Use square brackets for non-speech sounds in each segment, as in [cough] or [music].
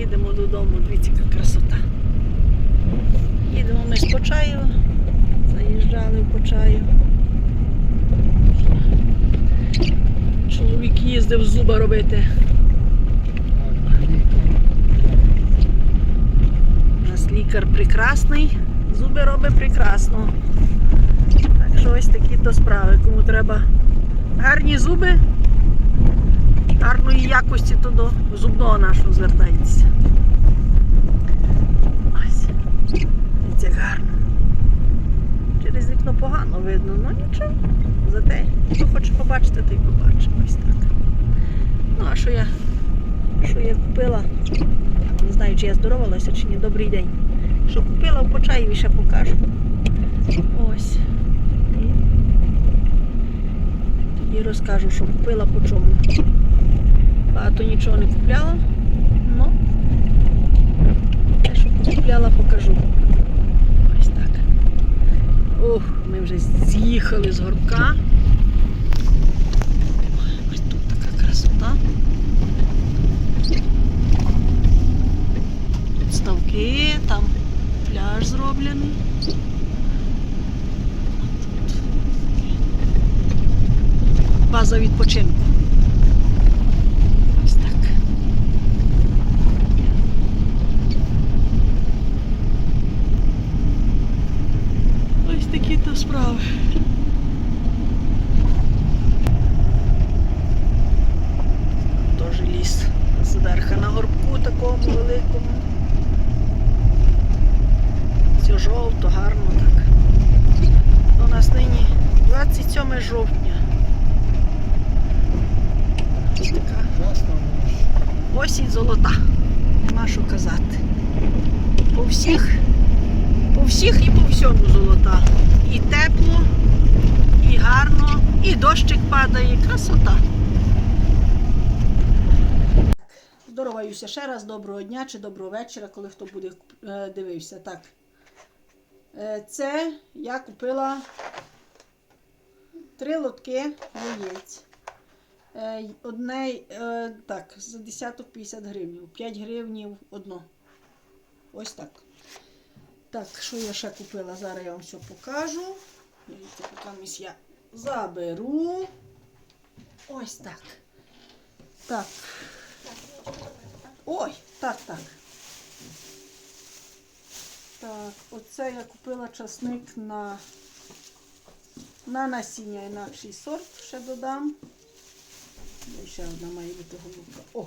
їдемо додому. Дивіться, яка красота. Їдемо ми з Почаєва. Заїжджали в Почаєв. Чоловік їздив зуба робити. У нас лікар прекрасний, зуби робить прекрасно. Так що ось такі то справи. Кому треба гарні зуби, гарної якості, то до зубного нашого звертайтеся. Ось. Як гарно. Через вікно погано видно, ну нічого. Зате, хто хоче побачити, той побачить. Ось так. Ну, а що я, що я купила? Не знаю, чи я здоровалася, чи ні. Добрий день. Що купила в Почаєві, ще покажу. Ось. І, і розкажу, що купила по чому. Багато нічого не купляла. Ну, те, що купляла, покажу. Ось так. Ох, ми вже з'їхали з горбка. Ось тут така красота. Тут ставки, там пляж зроблений. А тут База відпочинку. Ось так. Ось такі то справи. Теж ліс зверха на горбку такому великому. Все жовто, гарно так. У нас нині 27 жовтня. Ось така осінь золота. Нема що казати. По всіх, по всіх і по всьому золота. І тепло, і гарно, і дощик падає. Красота. Здороваюся ще раз, доброго дня чи доброго вечора, коли хто буде е, дивився. Так. Е, це я купила три лотки яєць. Е, Одне, е, так, за десяток 50 гривень. 5 гривнів одно. Ось так. Так, що я ще купила? Зараз я вам все покажу. Дивіться, поки я заберу. Ось так. Так. Ой, так, так. Так, оце я купила часник на, на насіння інакший сорт ще додам. Ще одна має бути голубка. О!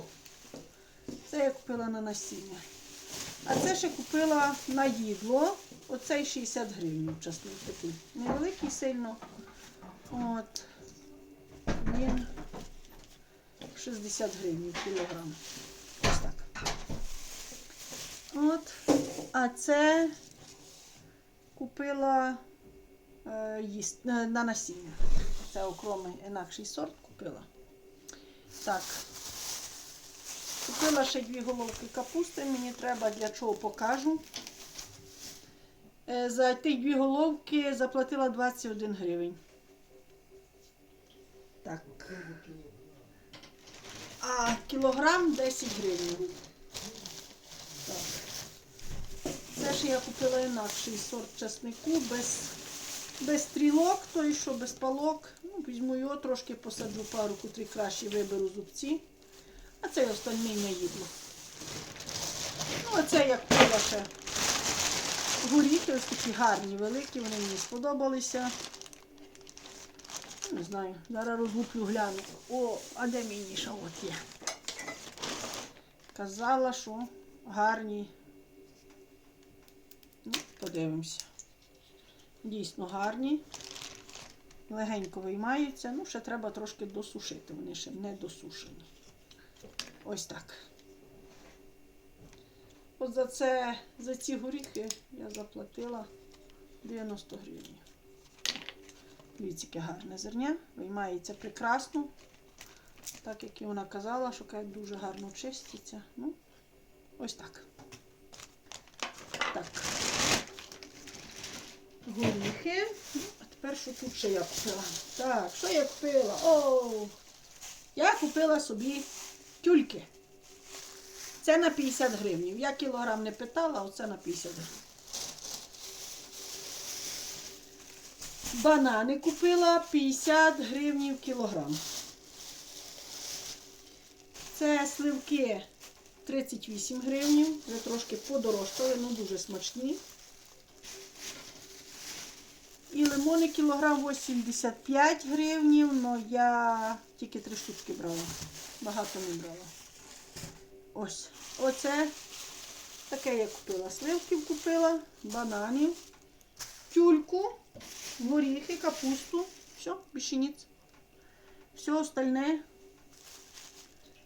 Це я купила на насіння. А це ще купила на їдло. Оцей 60 гривень часник такий. Невеликий сильно. От. Він 60 гривень кілограм. Ось так. От. А це купила е, їст, е, на насіння. Це окремий інакший сорт купила. Так. Купила ще дві головки капусти. Мені треба для чого покажу. Е, За ті дві головки заплатила 21 гривень. Так. А кілограм 10 гривень. Так. Це ж я купила інакший сорт часнику без, без стрілок, той, що без палок. Ну, візьму його, трошки посаджу пару, котрі краще виберу зубці. А це остальне на їдло. Ну, а це я купила ще горіхи, ось такі гарні, великі, вони мені сподобалися. Не знаю, зараз розлуплю гляну. О, а де мій ніша? От є. Казала, що гарні. Ну, подивимося. Дійсно гарні. Легенько виймаються. Ну, ще треба трошки досушити. Вони ще не досушені. Ось так. От за це, за ці горіхи я заплатила 90 гривень. Дивіться, яке гарне зерня. Виймається прекрасно. Так як і вона казала, що дуже гарно чиститься. Ну, ось. Так. Горіхи. Ну, що тут ще я купила? Так, що я купила? О! Я купила собі тюльки. Це на 50 гривень. Я кілограм не питала, а оце на 50 гривень. Банани купила 50 гривень кілограм. Це сливки 38 гривень. Вже трошки подорожчали, ну дуже смачні. І лимони кілограм 85 гривень, але я тільки три штучки брала. Багато не брала. Ось. Оце таке я купила. Сливків купила, бананів, тюльку, горіхи, капусту. Все, більше. Все остальне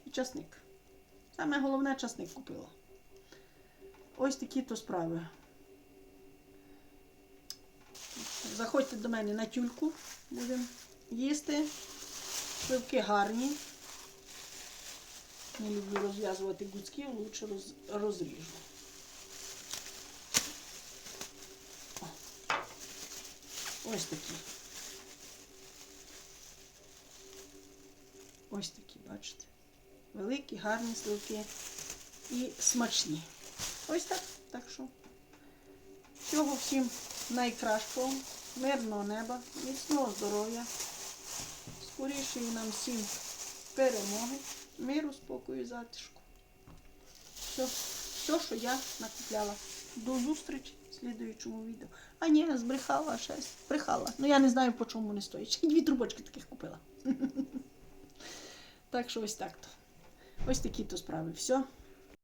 і часник. Саме головне часник купила. Ось такі то справи. Заходьте до мене на тюльку, будемо їсти. Сливки гарні. Не люблю розв'язувати гудзки, лучше роз, розріжу. Ось такі. Ось такі, бачите. Великі, гарні сливки і смачні. Ось так. Так що всього всім найкращого, мирного неба, міцного здоров'я, скорішої нам всім перемоги, миру, спокою, затишку. Все, все, що я накупляла. До зустрічі в слідуючому відео. А ні, збрехала щось. Брехала. Ну я не знаю, по чому не стоїть. Дві трубочки таких купила. [laughs] Так що ось так то. Ось такі то справи. Все.